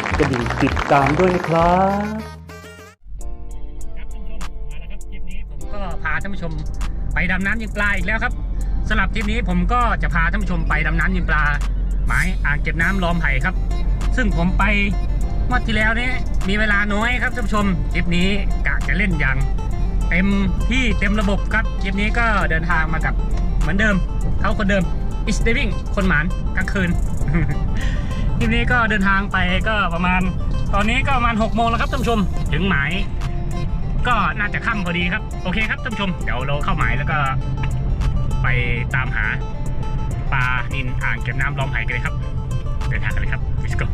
ดกระดิ่งติดตามด้วยนะครับครับท่านผู้ชมมาแล้วครับทริปนี้ผมก็พาท่านผู้ชมไปดำน้ำยิงปลาอีกแล้วครับสำหรับทริปนี้ผมก็จะพาท่านผู้ชมไปดำน้ำยิงปลาหมายอ่างเก็บน้ำล้อมไผ่ครับ ซึ่งผมไปเมื่อที่แล้วนี้มีเวลาน้อยครับท่านผู้ชมทริปนี้กะจะเล่นอย่างเต็มที่เต็มระบบครับทริปนี้ก็เดินทางมากับเหมือนเดิมเขาคนเดิมอิสเดวิ่งคนหมานกลางคืน ทริปนี้ก็เดินทางไปก็ประมาณ ตอนนี้ก็ประมาณ6โมงแล้วครับท่านผู้ชม ถึงหมาย ก็น่าจะค่ำพอดีครับ โอเคครับท่านผู้ชม เดี๋ยวเราเข้าหมายแล้วก็ ไปตามหาปลานินอ่างเก็บน้ำล้อมไผ่กันเลยครับ เดินทางกันเลยครับ let's go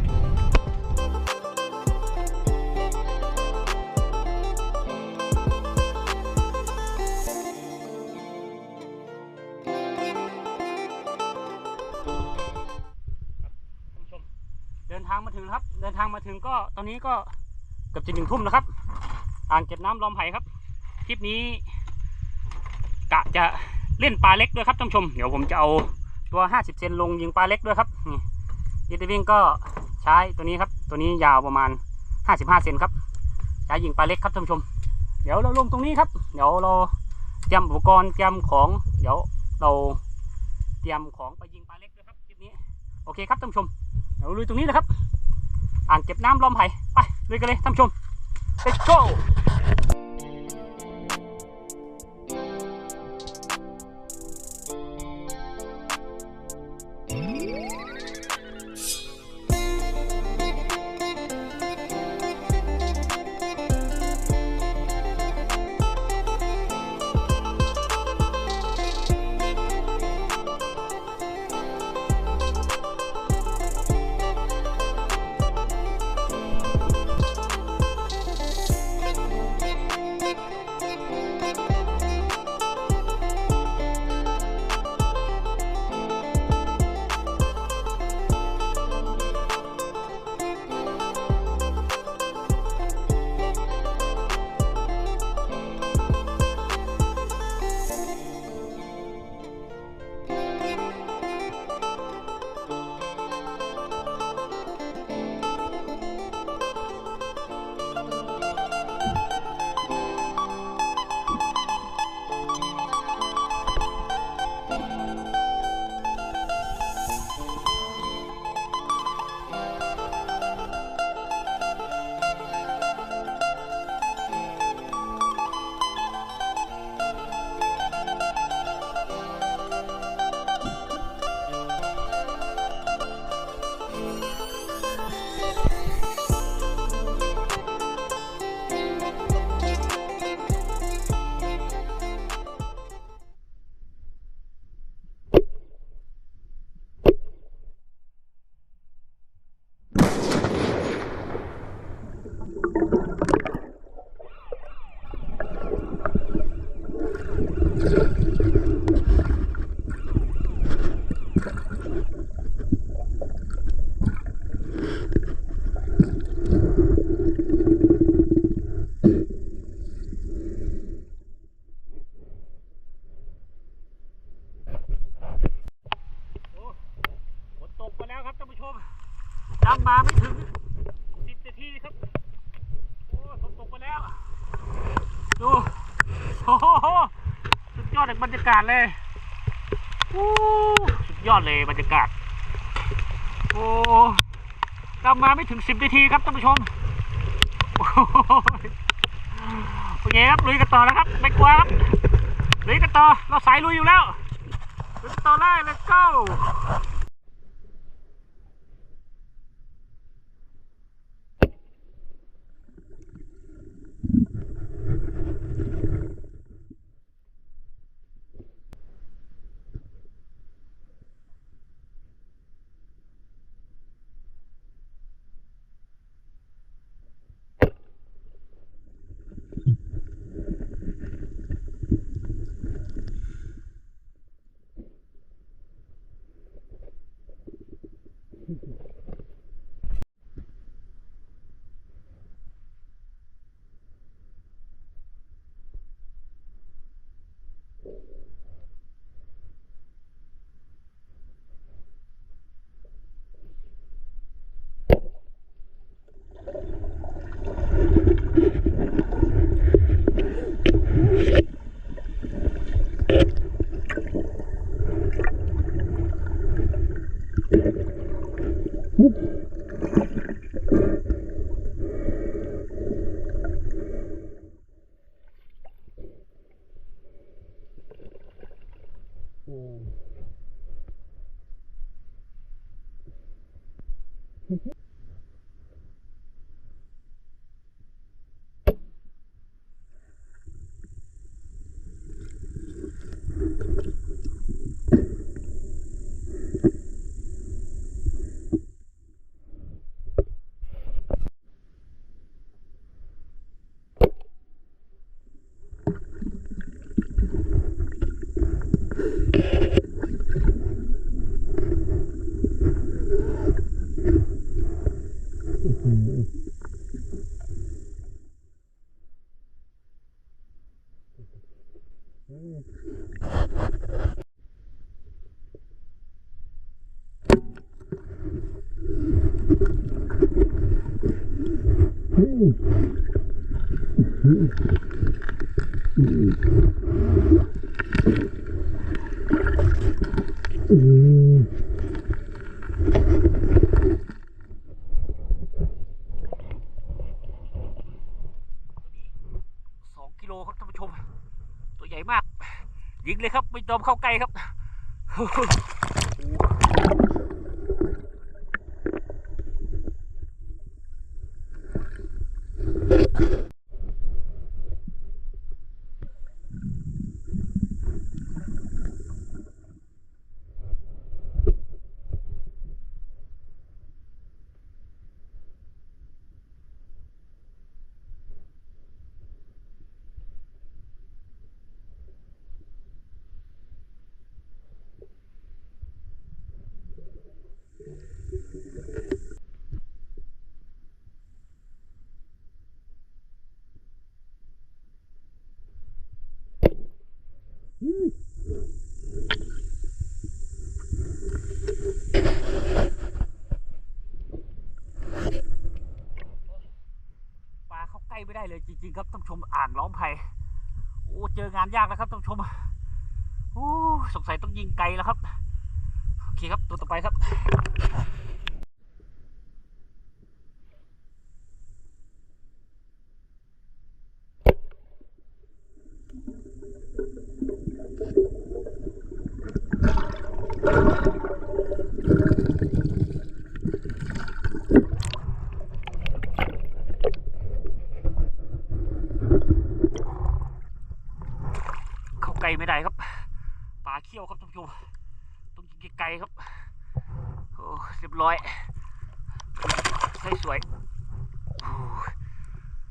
เดินทางมาถึงก็ตอนนี้ก็เกือบจะหนึ่งทุ่มแล้วครับ อ่างเก็บน้ำลอมไผ่ครับ คลิปนี้กะจะเล่นปลาเล็กด้วยครับท่านผู้ชม เดี๋ยวผมจะเอาตัว 50 เซนลงยิงปลาเล็กด้วยครับนี่ยิดวิ่งก็ใช้ตัวนี้ครับ ตัวนี้ยาวประมาณ 55 เซนครับใช้ยิงปลาเล็กครับท่านผู้ชม เดี๋ยวเราลงตรงนี้ครับ เดี๋ยวเราเตรียมอุปกรณ์เตรียมของ เดี๋ยวเราเตรียมของไปยิงปลาเล็กด้วยครับคลิปนี้ โอเคครับท่านผู้ชม เดี๋ยวลุยตรงนี้เลยครับ อ่างเก็บน้ำลอมไผ่ไปเลยกันเลยท่านผู้ชม let's go านเลยโอ้สุดยอดเลยบรรยากาศ โอ้ดำมาไม่ถึงสิบนาทีครับท่านผู้ชมโอ้โหโอเคครับลุยกันต่อนะครับ ไม่กลัวครับลุยกันต่อ เราสายลุยอยู่แล้วลุยกันต่อเลย let's go Mm-hmm. ชม ตัวใหญ่มาก ยิงเลยครับ ไม่ยอมเข้าใกล้ครับ ไม่ได้เลยจริง ๆ ครับต้องชมอ่างล้อมไผ่โอ้เจองานยากแล้วครับต้องชมโอ้สงสัยต้องยิงไกลแล้วครับโอเคครับตัวต่อไปครับ เข้าไกลไม่ได้ครับปลาเขี้ยวครับท่านผู้ชมต้องยิงไกลๆครับโอ้เรียบร้อยใส่สวย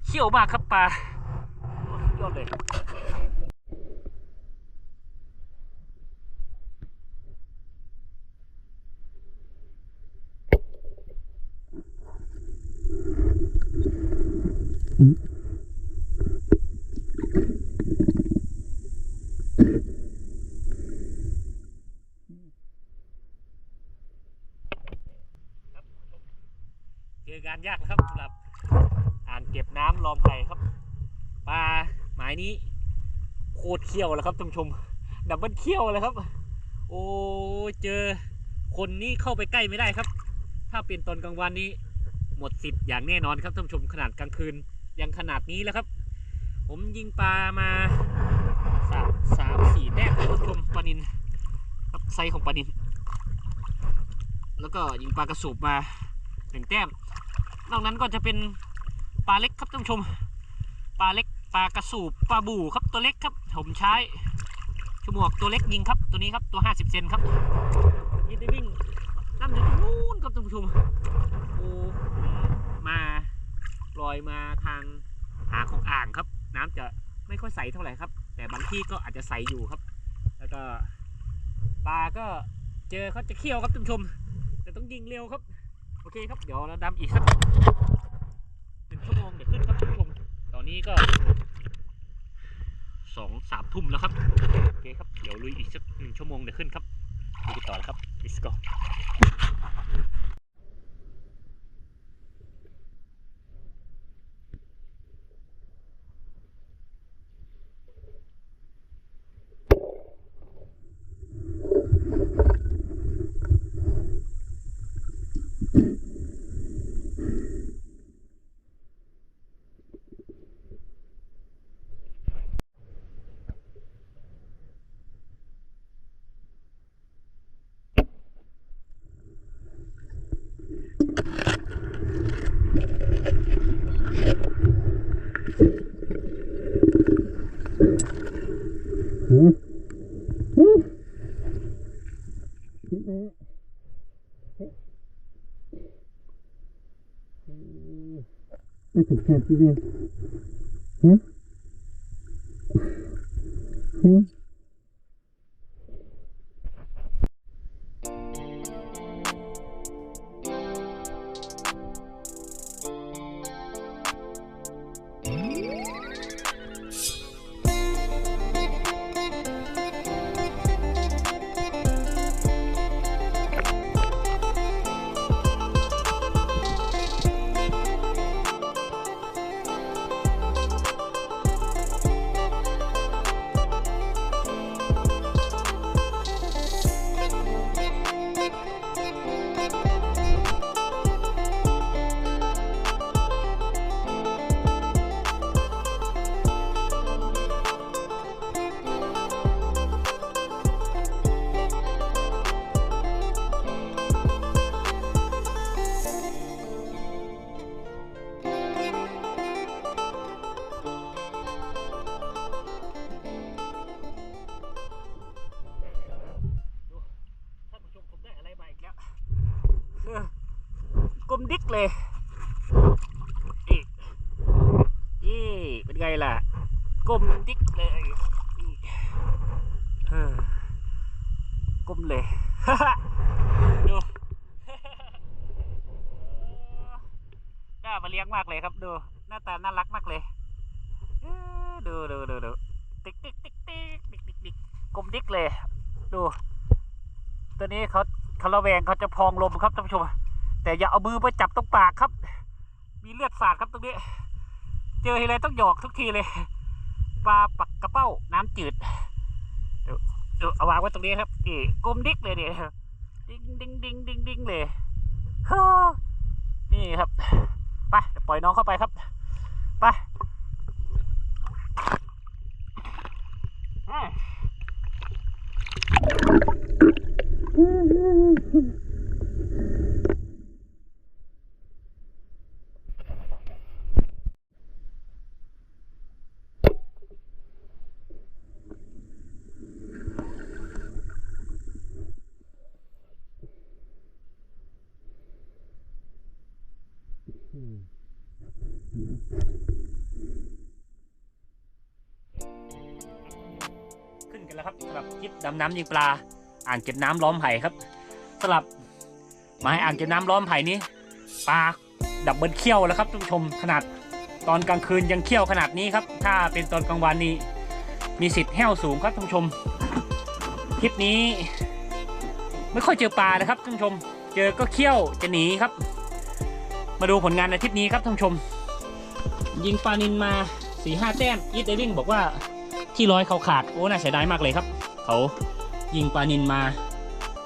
เขี้ยวมากครับปลาสุดยอดเลยเจอง ยากนะครับสำหรับอ่างเก็บน้ำลอมไผ่ครับปลาหมายนี้โคตรเขี้ยวแล้วครับท่านชมดับเบิลเขี้ยวเลยครับ โอ้เจอคนนี้เข้าไปใกล้ไม่ได้ครับ ถ้าเป็นตอนกลางวันนี้ หมดสิทธิ์อย่างแน่นอนครับท่านชมขนาดกลางคืนยังขนาดนี้แล้วครับ ผมยิงปลามาสามสามสี่แต้มท่านชมปลานินครับไซของปลานิน แล้วก็ยิงปลากระสูบมาหนึ่งแต้ม นอกนั้นก็จะเป็นปลาเล็กครับท่านผู้ชม ปลาเล็กปลากระสูบปลาบู่ครับตัวเล็กครับ ผมใช้ชั่วโมงตัวเล็กยิงครับตัวนี้ครับตัว 50 เซนครับยิงได้วิ่งนั่นอยู่ตรงนู้นครับท่านผู้ชมโอ้มาลอยมาทางหาของอ่างครับ น้ำจะไม่ค่อยใสเท่าไหร่ครับ แต่บางที่ก็อาจจะใสอยู่ครับ แล้วก็ปลาก็เจอเขาจะเคี่ยวครับท่านผู้ชม แต่ต้องยิงเร็วครับ เคครับ เดี๋ยวเราดำอีกสักหนึ่งชั่วโมงเดี๋ยวขึ้นครับชั่วโมงตอนนี้ก็สองสามทุ่มแล้วครับ โอเคครับ เดี๋ยวลุยอีกสักหนึ่งชั่วโมงเดี๋ยวขึ้นครับดูต่อครับ let's go ไม่ถึง ดิ๊กเลยนี่เป็นไงล่ะกลมดิ๊กเลยกลมเลยดูหน้ามาเลี้ยงมากเลยครับ ดู หน้าตาน่ารักมากเลยดูดูดูดูติ๊กติ๊กติ๊กติ๊กติ๊กติ๊กกลมดิ๊กเลย ดู ตัวนี้เขาเขาระแวงเขาจะพองลมครับท่านผู้ชม แต่อย่าเอามือไปจับตรงปากครับ มีเลือดสาดครับตรงนี้ เจอทีไรต้องหยอกทุกทีเลย ปลาปักกระเป้าน้ำจืดเดี๋ยวเดี๋ยวเอาวางไว้ตรงนี้ครับนี่กลมดิกเลยเนี่ยดิงดิงดิงดิงดิงเลยฮ่านี่ครับไปปล่อยน้องเข้าไปครับไปอ่า ดำน้ำยิงปลา อ่างเก็บน้ำล้อมไผ่ครับสำหรับไม้อ่างเก็บน้ำล้อมไผ่นี้ปลาดับเบิลเขี้ยวแล้วครับท่านผู้ชมขนาดตอนกลางคืนยังเขี้ยวขนาดนี้ครับ ถ้าเป็นตอนกลางวันนี้มีสิทธิ์แห้วสูงครับท่านผู้ชมคลิปนี้ ไม่ค่อยเจอปลานะครับท่านผู้ชม เจอก็เขี้ยวจะหนีครับ มาดูผลงานในอาทิตย์นี้ครับท่านผู้ชม ยิงปลานินมาสี่ห้าแต้มอีทเดวิ่งบอกว่าที่ร้อยเขาขาดโอ้น่าเสียดายมากเลยครับ เขายิงปลานินมา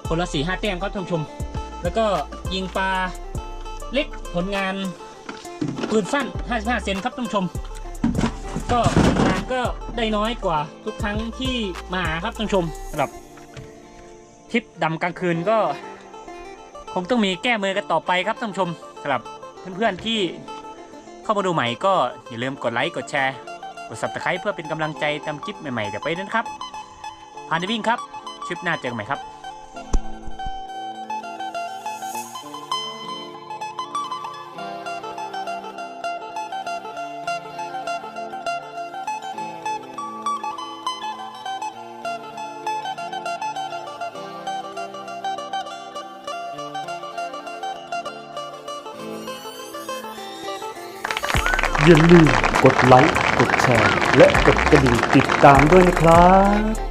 คนละสี่ห้าแต้มครับท่านผู้ชม แล้วก็ยิงปลาเล็กผลงานปืนสั้น 55 เซนครับท่านผู้ชม ก็ผลงานก็ได้น้อยกว่าทุกครั้งที่มาครับท่านผู้ชมสำหรับทริปดำกลางคืนก็ คงต้องมีแก้มือกันต่อไปครับท่านผู้ชมสำหรับเพื่อนๆที่เข้ามาดูใหม่ก็อย่าลืมกดไลค์กดแชร์กด subscribe เพื่อเป็นกำลังใจทำคลิปใหม่ๆเดี๋ยวไปนั้นครับ พานด้วิ่งครับคลิปหน้าเจอกันใหม่ครับอย่าลืมกดไลค์ กดแชร์ และกดกระดิ่งติดตามด้วยนะครับ